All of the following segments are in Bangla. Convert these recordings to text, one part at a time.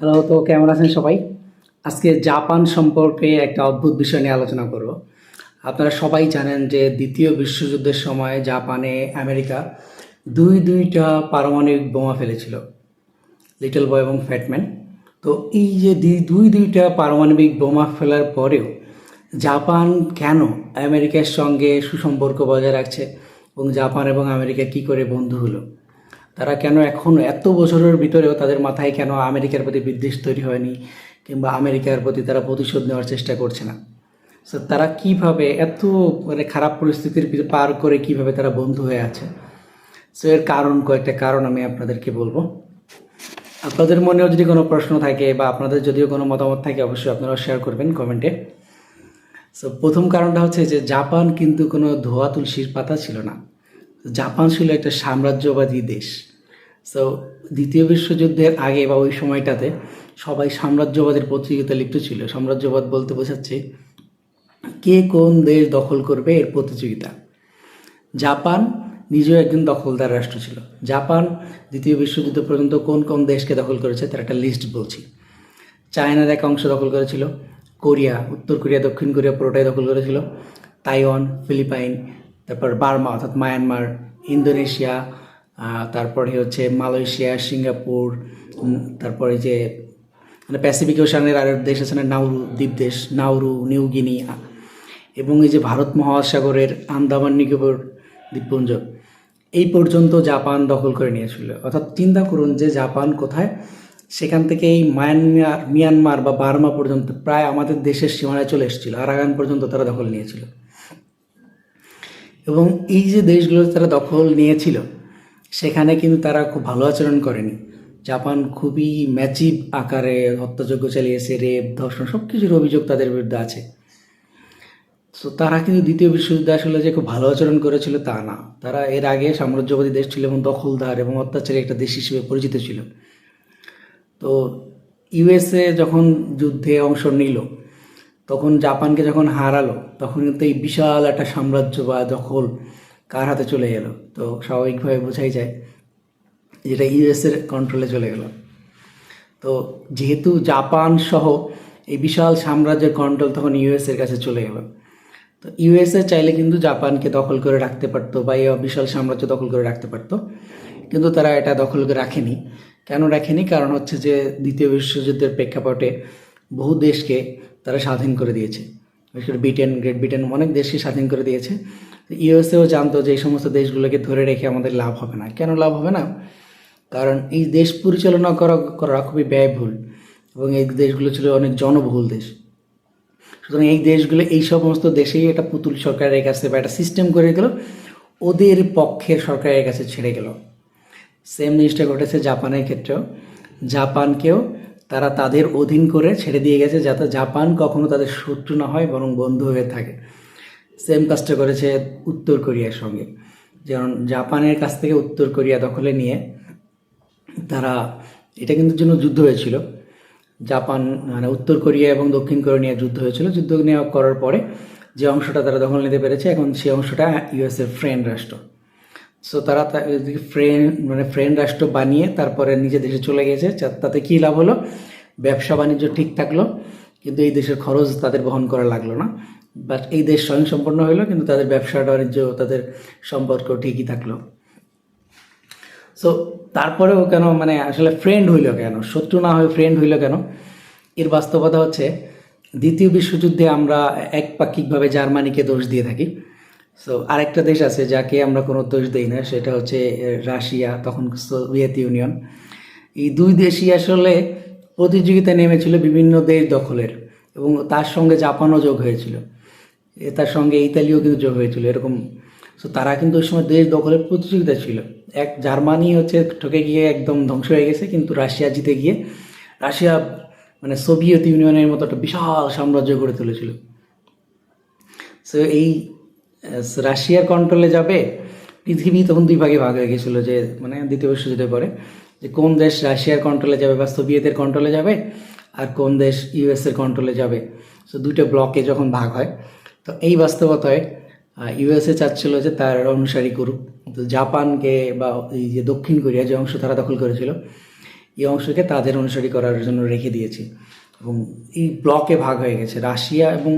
হ্যালো তো কেমন আছেন সবাই? আজকে জাপান সম্পর্কে একটা অদ্ভুত বিষয় নিয়ে আলোচনা করব। আপনারা সবাই জানেন যে দ্বিতীয় বিশ্বযুদ্ধের সময় জাপানে আমেরিকা দুই দুইটা পারমাণবিক বোমা ফেলেছিল লিটল বয় এবং ফ্যাটম্যান তো এই যে দুই- দুই দুইটা পারমাণবিক বোমা ফেলার পরেও জাপান কেন আমেরিকার সঙ্গে সুসম্পর্ক বজায় রাখছে এবং জাপান এবং আমেরিকা কি করে বন্ধু হলো? তারা কেন এখন এত বছরের ভিতরেও তাদের মাথায় কেন আমেরিকার প্রতি বিদ্বেষ তৈরি হয়নি কিংবা আমেরিকার প্রতি তারা প্রতিশোধ নেওয়ার চেষ্টা করছে না? সো তারা কীভাবে এত মানে খারাপ পরিস্থিতির পার করে কীভাবে তারা বন্ধু হয়ে আছে? সো এর কারণ কয়েকটা কারণ আমি আপনাদেরকে বলব। আপনাদের মনেও যদি কোনো প্রশ্ন থাকে বা আপনাদের যদিও কোনো মতামত থাকে, অবশ্যই আপনারা শেয়ার করবেন কমেন্টে সো প্রথম কারণটা হচ্ছে যে জাপান কিন্তু কোনো ধোয়া তুলসীর পাতা ছিল না। জাপান ছিল একটা সাম্রাজ্যবাদী দেশ। সো দ্বিতীয় বিশ্বযুদ্ধের আগে বা ওই সময়টাতে সবাই সাম্রাজ্যবাদের প্রতিযোগিতা লিপ্ত ছিল। সাম্রাজ্যবাদ বলতে বোঝাচ্ছে কে কোন দেশ দখল করবে এর প্রতিযোগিতা। জাপান নিজেও একজন দখলদার রাষ্ট্র ছিল। জাপান দ্বিতীয় বিশ্বযুদ্ধ পর্যন্ত কোন কোন দেশকে দখল করেছে তার একটা লিস্ট বলছি। চায়নার এক অংশ দখল করেছিল, কোরিয়া, উত্তর কোরিয়া, দক্ষিণ কোরিয়া পুরোটাই দখল করেছিল, তাইওয়ান, ফিলিপাইন, তারপর বার্মা অর্থাৎ মায়ানমার, ইন্দোনেশিয়া তারপরে হচ্ছে মালয়েশিয়া, সিঙ্গাপুর তারপরে যে মানে প্যাসিফিক ওশানের আরও দেশ আছে না, নাউরু, দ্বীপ দেশ, নাউরু, নিউ গিনি এবং এই যে ভারত মহাসাগরের আন্দামান নিকোবর দ্বীপপুঞ্জ, এই পর্যন্ত জাপান দখল করে নিয়েছিল। অর্থাৎ চিন্তা করুন যে জাপান কোথায়, সেখান থেকে এই মায়ানমার, মিয়ানমার বা বার্মা পর্যন্ত প্রায় আমাদের দেশের সীমানায় চলে এসেছিল আরাগান পর্যন্ত তারা দখল নিয়েছিল। এবং এই যে দেশগুলো তারা দখল নিয়েছিল সেখানে কিন্তু তারা খুব ভালো আচরণ করেনি। জাপান খুবই ম্যাচিভ আকারে হত্যাযজ্ঞ চালিয়েছে রেপ, ধর্ষণ সব কিছুর অভিযোগ তাদের বিরুদ্ধে আছে। সো তারা কিন্তু দ্বিতীয় বিশ্বযুদ্ধে আসলে যে খুব ভালো আচরণ করেছিল তা না। তারা এর আগে সাম্রাজ্যবাদী দেশ ছিল এবং দখলদার এবং অত্যাচারী একটা দেশ হিসেবে পরিচিত ছিল। তো ইউএসএ যখন যুদ্ধে অংশ নিল, তখন জাপানকে যখন হারালো, তখন কিন্তু এই বিশাল একটা সাম্রাজ্য বা দখল কার হাতে চলে গেল? তো স্বাভাবিকভাবে বোঝাই যায় যেটা ইউএসের কন্ট্রোলে চলে গেল। তো যেহেতু জাপান সহ এই বিশাল সাম্রাজ্যের কন্ট্রোল তখন ইউএসের কাছে চলে গেল। তো ইউএসএ চাইলে কিন্তু জাপানকে দখল করে রাখতে পারতো বা এই বিশাল সাম্রাজ্য দখল করে রাখতে পারতো। কিন্তু তারা এটা দখল করে রাখেনি। কেন রাখেনি? কারণ হচ্ছে যে দ্বিতীয় বিশ্বযুদ্ধের প্রেক্ষাপটে বহু দেশকে তারা স্বাধীন করে দিয়েছে। বিশেষ করে ব্রিটেন গ্রেট ব্রিটেন অনেক দেশকে স্বাধীন করে দিয়েছে। ইউএসএও জানতো যে এই সমস্ত দেশগুলোকে ধরে রেখে আমাদের লাভ হবে না। কেন লাভ হবে না? কারণ এই দেশ পরিচালনা করা করা খুবই ব্যয়বহুল এবং এই দেশগুলো ছিল অনেক জনবহুল দেশ। সুতরাং এই দেশগুলো, এই সমস্ত দেশেই একটা পুতুল সরকারের কাছে বা একটা সিস্টেম করে গেল ওদের পক্ষের সরকারের কাছে ছেড়ে গেল। সেম জিনিসটা ঘটেছে জাপানের ক্ষেত্রেও। জাপানকেও তারা তাদের অধীন করে ছেড়ে দিয়ে গেছে যাতে জাপান কখনো তাদের শত্রু না হয়, বরং বন্ধু হয়ে থাকে। সেম কাজটা করেছে উত্তর কোরিয়ার সঙ্গে। যেমন জাপানের কাছ থেকে উত্তর কোরিয়া দখলে নিয়ে তারা এটা কিন্তু জন্য যুদ্ধ হয়েছিল। জাপান মানে উত্তর কোরিয়া এবং দক্ষিণ কোরিয়া নিয়ে যুদ্ধ হয়েছিল। যুদ্ধ নেওয়া করার পরে যে অংশটা তারা দখল নিতে পেরেছে, এখন সেই অংশটা ইউএসের ফ্রেন্ড রাষ্ট্র। সো তারা ফ্রেন্ড মানে ফ্রেন্ড রাষ্ট্র বানিয়ে তারপরে নিজের দেশে চলে গেছে তাতে কী লাভ হলো? ব্যবসা বাণিজ্য ঠিক থাকল। কিন্তু এই দেশের খরচ তাদের বহন করা লাগল না। বাট এই দেশ স্বয়ংসম্পন্ন হলো কিন্তু তাদের ব্যবসা বাণিজ্য, তাদের সম্পর্ক ঠিকই থাকল। সো তারপরেও কেন মানে আসলে ফ্রেন্ড হইল কেন? শত্রু না হয়ে ফ্রেন্ড হইল কেন? এর বাস্তবতা হচ্ছে, দ্বিতীয় বিশ্বযুদ্ধে আমরা একপাক্ষিকভাবে জার্মানিকে দোষ দিয়ে থাকি। সো আরেকটা দেশ আছে যাকে আমরা কোনো দোষ দিই না, সেটা হচ্ছে রাশিয়া, তখন সোভিয়েত ইউনিয়ন। এই দুই দেশই আসলে প্রতিযোগিতা নেমেছিল বিভিন্ন দেশ দখলের এবং তার সঙ্গে জাপানও যোগ হয়েছিল। তার সঙ্গে ইতালিও কিন্তু যোগ হয়েছিল এরকম। সো তারা কিন্তু ওই সময় দেশ দখলের প্রতিযোগিতা ছিল। এক জার্মানি হচ্ছে ঠকে গিয়ে একদম ধ্বংস হয়ে গেছে, কিন্তু রাশিয়া জিতে গিয়ে রাশিয়া মানে সোভিয়েত ইউনিয়নের মতো একটা বিশাল সাম্রাজ্য গড়ে তুলেছিল। সো এই রাশিয়ার কন্ট্রোলে যাবে, পৃথিবী তখন দুই ভাগে ভাগ হয়ে গেছিল যে মানে দ্বিতীয় বিশ্বযুদ্ধের পরে। যে কোন দেশ রাশিয়ার কন্ট্রোলে যাবে বা সোভিয়েতের কন্ট্রোলে যাবে আর কোন দেশ ইউএসের কন্ট্রোলে যাবে। সো দুটো ব্লকে যখন ভাগ হয়, তো এই বাস্তবতায় ইউএসএ চাচ্ছিল যে তার অনুসারী করুক। তো জাপানকে বা এই যে দক্ষিণ কোরিয়া যে অংশ তারা দখল করেছিল, এই অংশকে তাদের অনুসারী করার জন্য রেখে দিয়েছে। এবং এই ব্লকে ভাগ হয়ে গেছে। রাশিয়া এবং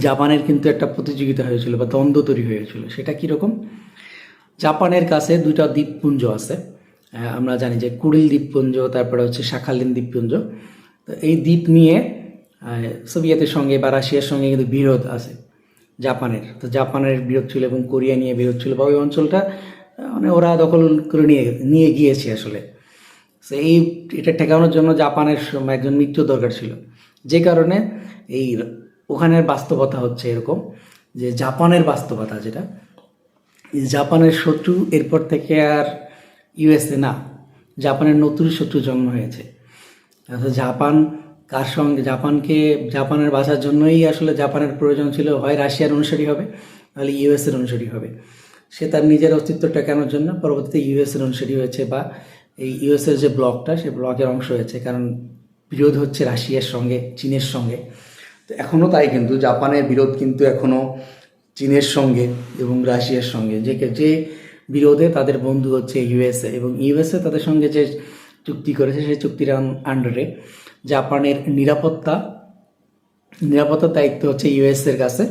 জাপানের কিন্তু একটা প্রতিযোগিতা হয়েছিল বা দ্বন্দ্ব তৈরি হয়েছিল। সেটা কীরকম? জাপানের কাছে দুইটা দ্বীপপুঞ্জ আছে। আমরা জানি যে কুড়িল দ্বীপপুঞ্জ, তারপরে হচ্ছে শাখালিন দ্বীপপুঞ্জ। তো এই দ্বীপ নিয়ে সোভিয়েতের সঙ্গে বা রাশিয়ার সঙ্গে কিন্তু বিরোধ আছে জাপানের। তো জাপানের বিরোধ ছিল এবং কোরিয়া নিয়ে বিরোধ ছিল বা ওই অঞ্চলটা মানে ওরা দখল করে নিয়ে নিয়ে গিয়েছে আসলে। তো এই, এটা ঠেকানোর জন্য জাপানের একজন মিত্র দরকার ছিল। যে কারণে এই ওখানের বাস্তবতা হচ্ছে এরকম যে জাপানের বাস্তবতা যেটা জাপানের শত্রু এরপর থেকে আর ইউএসএ না, জাপানের নতুন শত্রু জন্ম হয়েছে। জাপান কার সঙ্গে, জাপানকে, জাপানের বাঁচার জন্যই আসলে জাপানের প্রয়োজন ছিল, হয় রাশিয়ার অনুসারী হবে, নাহলে ইউএসএর অনুসারী হবে। সে তার নিজের অস্তিত্ব টেকানোর জন্য পরবর্তীতে ইউএসএর অনুসারী হয়েছে বা এই ইউএসএর যে ব্লকটা, সে ব্লকের অংশ হয়েছে, কারণ বিরোধ হচ্ছে রাশিয়ার সঙ্গে, চীনের সঙ্গে। তো এখনও তাই কিন্তু, জাপানের বিরোধ কিন্তু এখনও চীনের সঙ্গে এবং রাশিয়ার সঙ্গে। যে যে বিরোধে তাদের বন্ধু হচ্ছে ইউএসএ এবং ইউএসএ তাদের সঙ্গে যে চুক্তি করেছে সেই চুক্তির আন্ডারে জাপানের নিরাপত্তা, নিরাপত্তার দায়িত্ব হচ্ছে ইউএসএর কাছে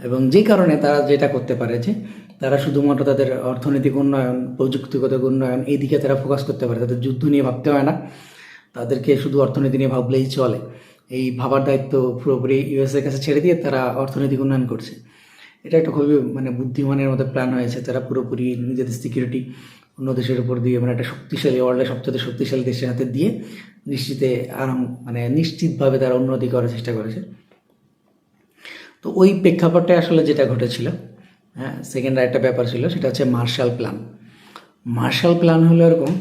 এবং যে কারণে তারা যেটা করতে পারে যে তারা শুধুমাত্র তাদের অর্থনৈতিক উন্নয়ন, প্রযুক্তিগত উন্নয়ন এই দিকে তারা ফোকাস করতে পারে, তাদের যুদ্ধ নিয়ে ভাবতে হয় না। তাদেরকে শুধু অর্থনীতি নিয়ে ভাবলেই চলে। এই ভাবার দায়িত্ব পুরোপুরি ইউএসএর কাছে ছেড়ে দিয়ে তারা অর্থনৈতিক উন্নয়ন করছে। এটা একটা খুবই মানে বুদ্ধিমানের মতো প্ল্যান হয়েছে। তারা পুরোপুরি নিজেদের সিকিউরিটি অন্য দেশের উপর দিয়ে মানে একটা শক্তিশালী ওয়ার্ল্ডের সবচেয়ে শক্তিশালী দেশের হাতে দিয়ে নিশ্চিতে আরাম মানে নিশ্চিতভাবে তারা উন্নতি করার চেষ্টা করেছে। তো ওই প্রেক্ষাপটে আসলে যেটা ঘটেছিল হ্যাঁ সেকেন্ড আরেকটা ব্যাপার ছিল, সেটা হচ্ছে মার্শাল প্ল্যান মার্শাল প্ল্যান হলো এরকম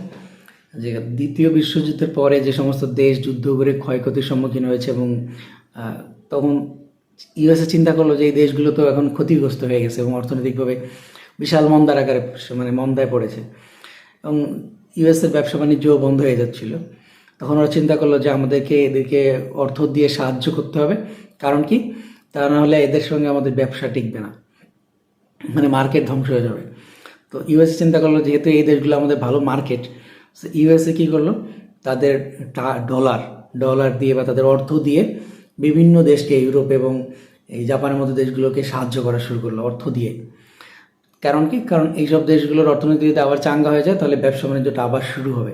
যে দ্বিতীয় বিশ্বযুদ্ধের পরে যে সমস্ত দেশ যুদ্ধ করে ক্ষয়ক্ষতির সম্মুখীন হয়েছে এবং তখন ইউএসএ চিন্তা করল যে এই দেশগুলো তো এখন ক্ষতিগ্রস্ত হয়ে গেছে এবং অর্থনৈতিকভাবে বিশাল মন্দার আকারে মানে মন্দায় পড়েছে। এবং ইউএসএর ব্যবসা বাণিজ্য বন্ধ হয়ে যাচ্ছিল। তখন ওরা চিন্তা করল যে আমাদেরকে এদেরকে অর্থ দিয়ে সাহায্য করতে হবে। কারণ কি? তা না হলে এদের সঙ্গে আমাদের ব্যবসা টিকবে না। মানে মার্কেট ধ্বংস হয়ে যাবে। তো ইউএসএ চিন্তা করল যেহেতু এই দেশগুলো আমাদের ভালো মার্কেট ইউএসএ কী করল? তাদের ডলার ডলার দিয়ে বা তাদের অর্থ দিয়ে বিভিন্ন দেশকে, ইউরোপ এবং এই জাপানের মতো দেশগুলোকে সাহায্য করা শুরু করল, অর্থ দিয়ে। কারণ কি? কারণ এইসব দেশগুলোর অর্থনীতি যদি আবার চাঙ্গা হয়ে যায়, তাহলে ব্যবসা বাণিজ্যটা আবার শুরু হবে।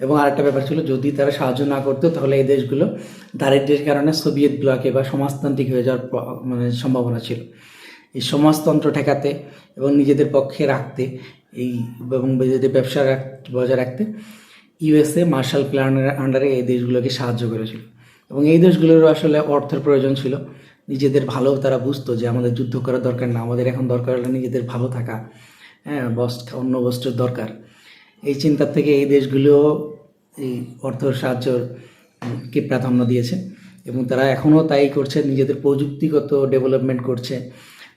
এবং আরেকটা ব্যাপার ছিল, যদি তারা সাহায্য না করতো, তাহলে এই দেশগুলো দারিদ্র্যের কারণে সোভিয়েত ব্লকে বা সমাজতান্ত্রিক হয়ে যাওয়ার মানে সম্ভাবনা ছিল। এই সমাজতন্ত্র ঠেকাতে এবং নিজেদের পক্ষে রাখতে, এই এবং নিজেদের ব্যবসা বজায় রাখতে, ইউএসএ মার্শাল প্ল্যানের আন্ডারে এই দেশগুলোকে সাহায্য করেছিল। এবং এই দেশগুলোরও আসলে অর্থের প্রয়োজন ছিল। নিজেদের ভালো তারা বুঝতো যে আমাদের যুদ্ধ করার দরকার না, আমাদের এখন দরকার হলো নিজেদের ভালো থাকা হ্যাঁ বস্ত্র অন্য বস্ত্রের দরকার। এই চিন্তার থেকে এই দেশগুলো এই অর্থ সাহায্যকে প্রাধান্য দিয়েছে এবং তারা এখনও তাই করছে, নিজেদের প্রযুক্তিগত ডেভেলপমেন্ট করছে,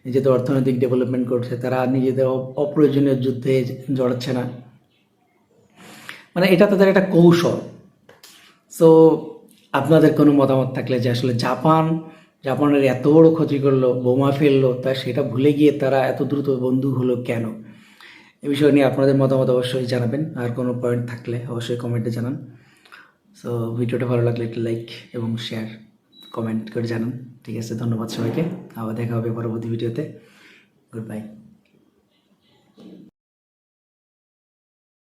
নিজেদের অর্থনৈতিক ডেভেলপমেন্ট করছে, তারা নিজেদের অপ্রয়োজনীয় যুদ্ধে জড়াচ্ছে না। মানে এটা তাদের একটা কৌশল। সো আপনাদের কোনো মতামত থাকলে যে আসলে জাপান, জাপানের এত বড় ক্ষতি করল, বোমা ফেলল, তা সেটা ভুলে গিয়ে তারা এত দ্রুত বন্ধু হলো কেন? এ বিষয় নিয়ে আপনাদের মতামত অবশ্যই জানাবেন। আর কোনো পয়েন্ট থাকলে অবশ্যই কমেন্টে জানান। সো ভিডিওটা ভালো লাগলে একটু লাইক এবং শেয়ার কমেন্ট করে জানান। ঠিক আছে, ধন্যবাদ সবাইকে। আবার দেখা হবে পরবর্তী ভিডিওতে। Good bye